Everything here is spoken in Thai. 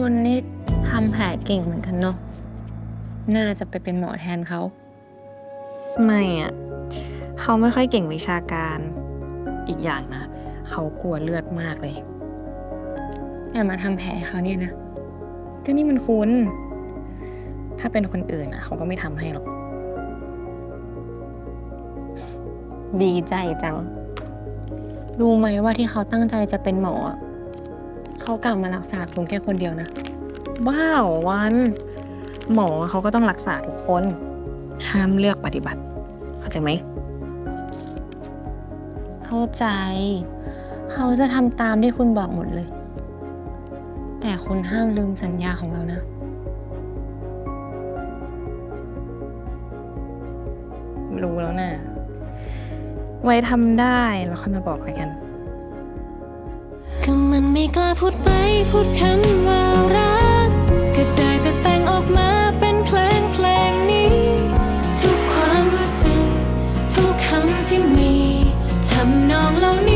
คุณนี่ทำแผลเก่งเหมือนกันเนาะ น่าจะไปเป็นหมอแทนเขา ไม่อะเขาไม่ค่อยเก่งวิชาการ อีกอย่างนะ เขากลัวเลือดมากเลยแต่มาทำแผลให้เขาเนี่ยนะ ก็นี่มันคุณ ถ้าเป็นคนอื่นอะเขาก็ไม่ทำให้หรอก ดีใจจัง รู้ไหมว่าที่เขาตั้งใจจะเป็นหมออะ เขากลับมารักษาคุณแค่คนเดียวนะว้าววัน หมอเขาก็ต้องรักษาทุกคน ห้ามเลือกปฏิบัติ เข้าใจไหม เข้าใจ เขาจะทำตามที่คุณบอกหมดเลย แต่คุณห้ามลืมสัญญาของเรานะรู้แล้วนะไว้ทำได้แล้วค่อยมาบอกอะไรกัน ก็มันไม่กล้าพูดไปพูดคำว่ารัก ก็ได้แต่แต่งออกมาเป็นเพลงเพลงนี้ ทุกความรู้สึก ทุกคำที่มีทำนองเหล่านี้